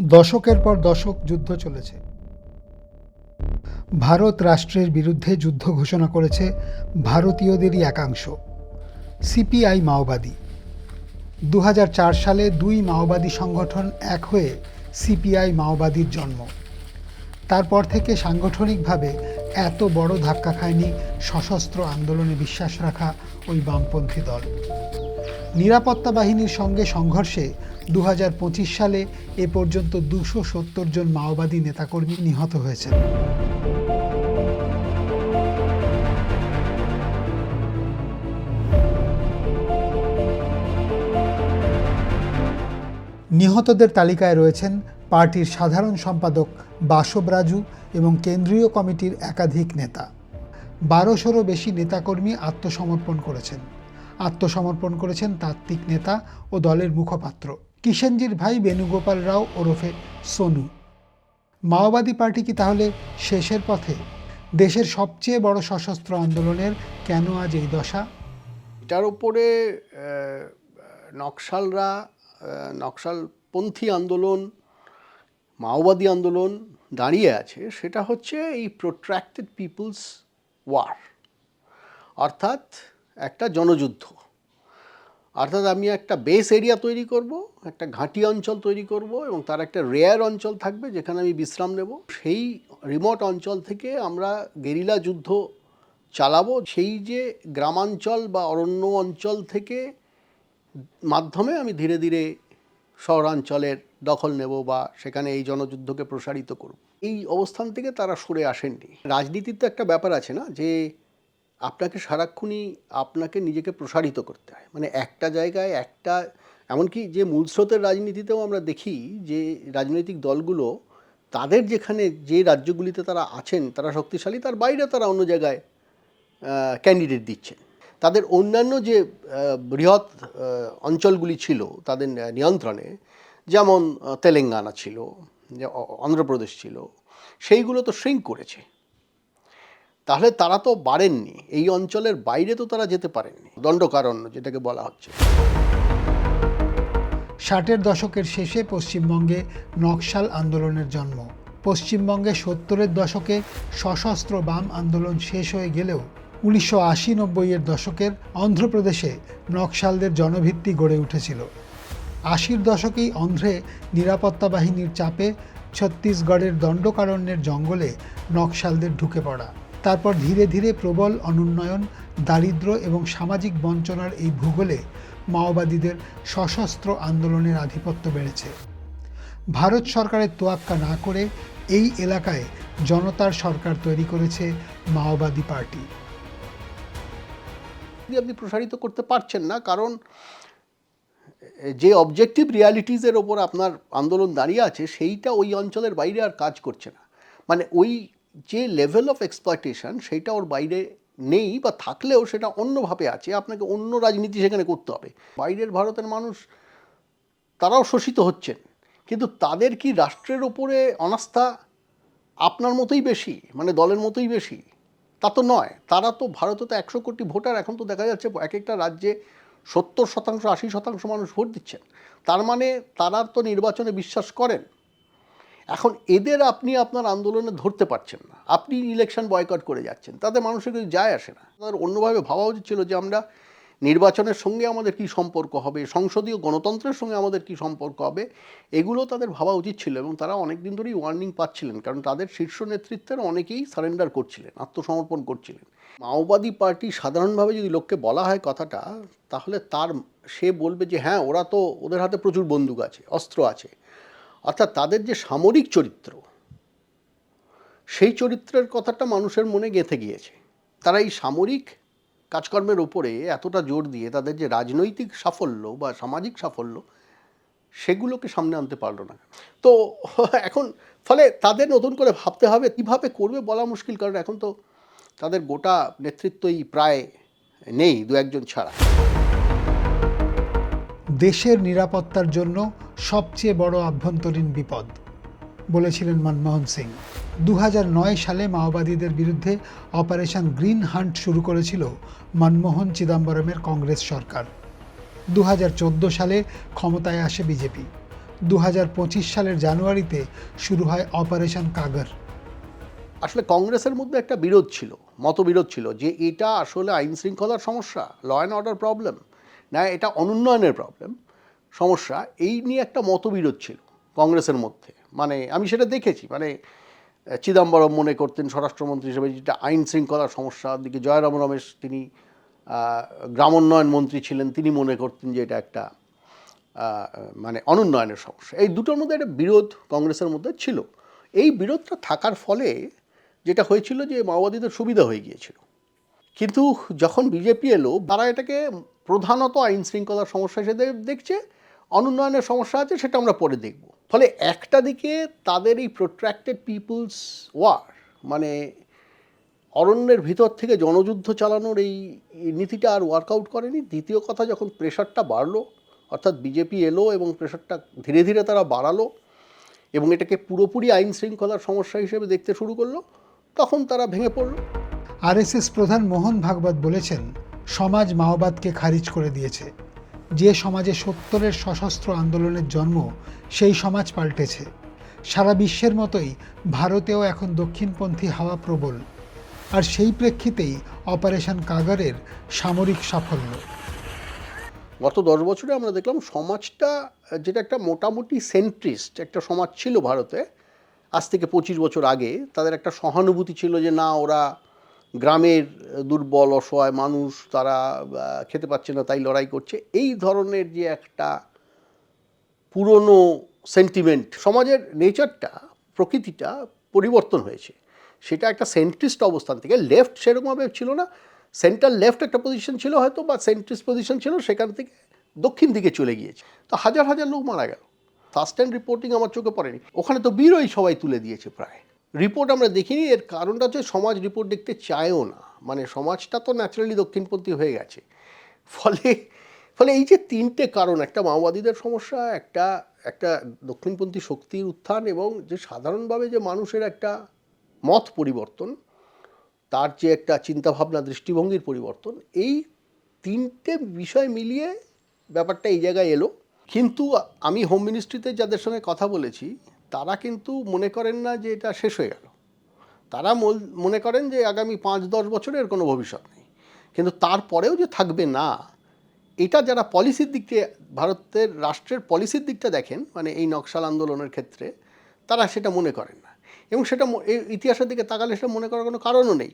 দশকের পর দশক যুদ্ধ চলেছে। ভারত রাষ্ট্রের বিরুদ্ধে যুদ্ধ ঘোষণা করেছে ভারতীয়দেরই একাংশ। সিপিআই মাওবাদী। দু হাজার চার সালে দুই মাওবাদী সংগঠন এক হয়ে সিপিআই মাওবাদীর জন্ম। তারপর থেকে সাংগঠনিকভাবে এত বড় ধাক্কা খায়নি সশস্ত্র আন্দোলনে বিশ্বাস রাখা ওই বামপন্থী দল। নিরাপত্তা বাহিনীর সঙ্গে সংঘর্ষে দু হাজার পঁচিশ সালে এ পর্যন্ত দুশো সত্তর জন মাওবাদী নেতাকর্মী নিহত হয়েছেন। নিহতদের তালিকায় রয়েছেন পার্টির সাধারণ সম্পাদক বাসব রাজু এবং কেন্দ্রীয় কমিটির একাধিক নেতা। বারোশোরও বেশি নেতাকর্মী আত্মসমর্পণ করেছেন। আত্মসমর্পণ করেছেন তাত্ত্বিক নেতা ও দলের মুখপাত্র। কিষেনজির ভাই বেণুগোপাল রাও ওরফে সোনু। মাওবাদী পার্টি কি তাহলে শেষের পথে দেশের সবচেয়ে বড় সশস্ত্র আন্দোলনের কেন আজ এই দশা? এটার উপরে নকশালরা নকশালপন্থী আন্দোলন, মাওবাদী আন্দোলন দাঁড়িয়ে আছে, সেটা হচ্ছে এই প্রোট্রাক্টেড পিপলস ওয়ার অর্থাৎ একটা জনযুদ্ধ। অর্থাৎ আমি একটা বেস এরিয়া তৈরি করব, একটা ঘাঁটি অঞ্চল তৈরি করব এবং তার একটা রেয়ার অঞ্চল থাকবে যেখানে আমি বিশ্রাম নেব। সেই রিমোট অঞ্চল থেকে আমরা গেরিলা যুদ্ধ চালাবো। সেই যে গ্রামাঞ্চল বা অরণ্য অঞ্চল থেকে মাধ্যমে আমি ধীরে ধীরে শহরাঞ্চলের দখল নেব বা সেখানে এই জনযুদ্ধকে প্রসারিত করব। এই অবস্থান থেকে তারা সরে আসেননি। রাজনীতির তো একটা ব্যাপার আছে না যে আপনাকে সারাক্ষণই আপনাকে নিজেকে প্রসারিত করতে হয়। মানে একটা জায়গায় একটা, এমনকি যে মূল স্রোতের রাজনীতিতেও আমরা দেখি যে রাজনৈতিক দলগুলো তাদের যেখানে যে রাজ্যগুলিতে তারা আছেন, তারা শক্তিশালী, তার বাইরে তারা অন্য জায়গায় ক্যান্ডিডেট দিচ্ছেন। তাদের অন্যান্য যে বৃহৎ অঞ্চলগুলি ছিল তাদের নিয়ন্ত্রণে, যেমন তেলেঙ্গানা ছিল অন্ধ্রপ্রদেশ ছিল, সেইগুলো তো শ্রিঙ্ক করেছে। তাহলে তারা তো বাড়েননি। এই অঞ্চলের বাইরে তো তারা যেতে পারেননি। দণ্ডকারণ্য যেটাকে বলা হচ্ছে। ষাটের দশকের শেষে পশ্চিমবঙ্গে নকশাল আন্দোলনের জন্ম। পশ্চিমবঙ্গে সত্তরের দশকে সশস্ত্র বাম আন্দোলন শেষ হয়ে গেলেও উনিশশো আশি নব্বইয়ের দশকের অন্ধ্রপ্রদেশে নকশালদের জনভিত্তি গড়ে উঠেছিল। আশির দশকেই অন্ধ্রে নিরাপত্তা বাহিনীর চাপে ছত্তিশগড়ের দণ্ডকারণ্যের জঙ্গলে নকশালদের ঢুকে পড়া। তারপর ধীরে ধীরে প্রবল অনুন্নয়ন, দারিদ্র এবং সামাজিক বঞ্চনার এই ভূগোলে মাওবাদীদের সশস্ত্র আন্দোলনের আধিপত্য বেড়েছে। ভারত সরকারের তোয়াক্কা না করে এই এলাকায় জনতার সরকার তৈরি করেছে মাওবাদী পার্টি। আপনি প্রসারিত করতে পারছেন না, কারণ যে অবজেক্টিভ রিয়ালিটিজের ওপর আপনার আন্দোলন দাঁড়িয়ে আছে, সেইটা ওই অঞ্চলের বাইরে আর কাজ করছে না। মানে ওই যে লেভেল অফ এক্সপ্লয়টেশন সেইটা ওর বাইরে নেই বা থাকলেও সেটা অন্যভাবে আছে, আপনাকে অন্য রাজনীতি সেখানে করতে হবে। বাইরের ভারতের মানুষ, তারাও শোষিত হচ্ছেন, কিন্তু তাদের কি রাষ্ট্রের ওপরে অনাস্থা আপনার মতোই বেশি মানে দলের মতোই বেশি? তা তো নয়। তারা তো ভারতে তো একশো কোটি ভোটার, এখন তো দেখা যাচ্ছে এক একটা রাজ্যে সত্তর শতাংশ, আশি শতাংশ মানুষ ভোট দিচ্ছেন। তার মানে তারা তো নির্বাচনে বিশ্বাস করেন। এখন এদের আপনি আপনার আন্দোলনে ধরতে পারছেন না। আপনি ইলেকশন বয়কট করে যাচ্ছেন, তাতে মানুষের কিছু যায় আসে না। তাদের অন্যভাবে ভাবা উচিত ছিল যে আমরা নির্বাচনের সঙ্গে আমাদের কি সম্পর্ক হবে, সংসদীয় গণতন্ত্রের সঙ্গে আমাদের কি সম্পর্ক হবে, এগুলো তাদের ভাবা উচিত ছিল এবং তারা অনেক দিন ধরেই ওয়ার্নিং পাচ্ছিলেন, কারণ তাদের শীর্ষ নেতৃত্বের অনেকেই সারেন্ডার করছিলেন, আত্মসমর্পণ করছিলেন। মাওবাদী পার্টি সাধারণভাবে যদি লোককে বলা হয় কথাটা, তাহলে তার, সে বলবে যে হ্যাঁ ওরা তো ওদের হাতে প্রচুর বন্দুক আছে, অস্ত্র আছে। অর্থাৎ তাদের যে সামরিক চরিত্র, সেই চরিত্রের কথাটা মানুষের মনে গেঁথে গিয়েছে। তারা এই সামরিক কাজকর্মের উপরে এতটা জোর দিয়ে তাদের যে রাজনৈতিক সাফল্য বা সামাজিক সাফল্য, সেগুলোকে সামনে আনতে পারল না। তো এখন ফলে তাদের নতুন করে ভাবতে হবে, কীভাবে করবে বলা মুশকিল, কারণ এখন তো তাদের গোটা নেতৃত্বই প্রায় নেই দু একজন ছাড়া। দেশের নিরাপত্তার জন্য সবচেয়ে বড় আভ্যন্তরীণ বিপদ, বলেছিলেন মনমোহন সিং। দু হাজার নয় সালে মাওবাদীদের বিরুদ্ধে অপারেশন গ্রিন হান্ট শুরু করেছিল মনমোহন চিদম্বরমের কংগ্রেস সরকার। দু হাজার চোদ্দ সালে ক্ষমতায় আসে বিজেপি। দু হাজার পঁচিশ সালের জানুয়ারিতে শুরু হয় অপারেশন কাগর। আসলে কংগ্রেসের মধ্যে একটা বিরোধ ছিল, মতবিরোধ ছিল যে এটা আসলে আইন শৃঙ্খলার সমস্যা ল অ্যান্ড অর্ডার প্রবলেম না, এটা অনুন্নয়নের প্রবলেম সমস্যা, এই নিয়ে একটা মতবিরোধ ছিল কংগ্রেসের মধ্যে। মানে আমি সেটা দেখেছি মানে চিদম্বরম মনে করতেন স্বরাষ্ট্রমন্ত্রী হিসেবে যেটা আইন শৃঙ্খলার সমস্যা, দিকে জয়রাম রমেশ তিনি গ্রামোন্নয়ন মন্ত্রী ছিলেন, তিনি মনে করতেন যে এটা একটা মানে অনুন্নয়নের সমস্যা। এই দুটোর মধ্যে একটা বিরোধ কংগ্রেসের মধ্যে ছিল। এই বিরোধটা থাকার ফলে যেটা হয়েছিল যে মাওবাদীদের সুবিধা হয়ে গিয়েছিল। কিন্তু যখন বিজেপি এলো, তারা এটাকে প্রধানত আইন শৃঙ্খলার সমস্যা হিসেবে দেখছে, অনুন্নয়নের সমস্যা আছে, সেটা আমরা পরে দেখব। ফলে একটা দিকে তাদের এই প্রোট্রাক্টেড পিপুলস ওয়ার মানে অরণ্যের ভিতর থেকে জনযুদ্ধ চালানোর এই নীতিটা আর ওয়ার্কআউট করেনি। দ্বিতীয় কথা, যখন প্রেশারটা বাড়লো, অর্থাৎ বিজেপি এলো এবং প্রেশারটা ধীরে ধীরে তারা বাড়ালো এবং এটাকে পুরোপুরি আইন শৃঙ্খলার সমস্যা হিসেবে দেখতে শুরু করল, তখন তারা ভেঙে পড়ল। আরএসএস প্রধান মোহন ভাগবত বলেছেন, সমাজ মাওবাদকে খারিজ করে দিয়েছে। যে সমাজে সত্তরের সশস্ত্র আন্দোলনের জন্ম, সেই সমাজ পাল্টেছে। সারা বিশ্বের মতোই ভারতেও এখন দক্ষিণপন্থী হাওয়া প্রবল। আর সেই প্রেক্ষিতেই অপারেশন কাগারের সামরিক সাফল্য। গত দশ বছরে আমরা দেখলাম সমাজটা, যেটা একটা মোটামুটি সেন্ট্রিস্ট একটা সমাজ ছিল ভারতে, আজ থেকে পঁচিশ বছর আগে, তাদের একটা সহানুভূতি ছিল যে না, ওরা গ্রামের দুর্বল, অসহায় মানুষ তারা খেতে পাচ্ছে না, তাই লড়াই করছে। এই ধরনের যে একটা পুরনো সেন্টিমেন্ট সমাজের নেচারটা প্রকৃতিটা পরিবর্তন হয়েছে। সেটা একটা সেন্ট্রিস্ট অবস্থান থেকে লেফট সেরকমভাবে ছিল না। সেন্টার লেফট একটা পজিশন ছিল হয়তো, বা সেন্ট্রিস্ট পজিশন ছিল, সেখান থেকে দক্ষিণ দিকে চলে গিয়েছে। তো হাজার হাজার লোক মারা গেল। ফার্স্ট হ্যান্ড রিপোর্টিং আমার চোখে পড়েনি। ওখানে তো বীরই সবাই তুলে দিয়েছে প্রায়। রিপোর্ট আমরা দেখিনি, এর কারণটা হচ্ছে সমাজ রিপোর্ট দেখতে চায়ও না। মানে সমাজটা তো ন্যাচারালি দক্ষিণপন্থী হয়ে গেছে। ফলে ফলে এই যে তিনটে কারণ, একটা মাওবাদীদের সমস্যা, একটা একটা দক্ষিণপন্থী শক্তির উত্থান এবং যে সাধারণভাবে যে মানুষের একটা মত পরিবর্তন, তার যে একটা চিন্তাভাবনা, দৃষ্টিভঙ্গির পরিবর্তন, এই তিনটে বিষয় মিলিয়ে ব্যাপারটা এই জায়গায় এলো। কিন্তু আমি হোম মিনিস্ট্রিতে যাদের সঙ্গে কথা বলেছি তারা কিন্তু মনে করেন না যে এটা শেষ হয়ে গেল। তারা মনে করেন যে আগামী পাঁচ, দশ বছরের কোনো ভবিষ্যৎ নেই। কিন্তু তারপরেও যে থাকবে না, এটা যারা পলিসির দিক থেকে ভারতের রাষ্ট্রের পলিসির দিকটা দেখেন মানে এই নকশাল আন্দোলনের ক্ষেত্রে, তারা সেটা মনে করেন না। এবং সেটা ইতিহাসের দিকে তাকালে সেটা মনে করার কোনো কারণও নেই।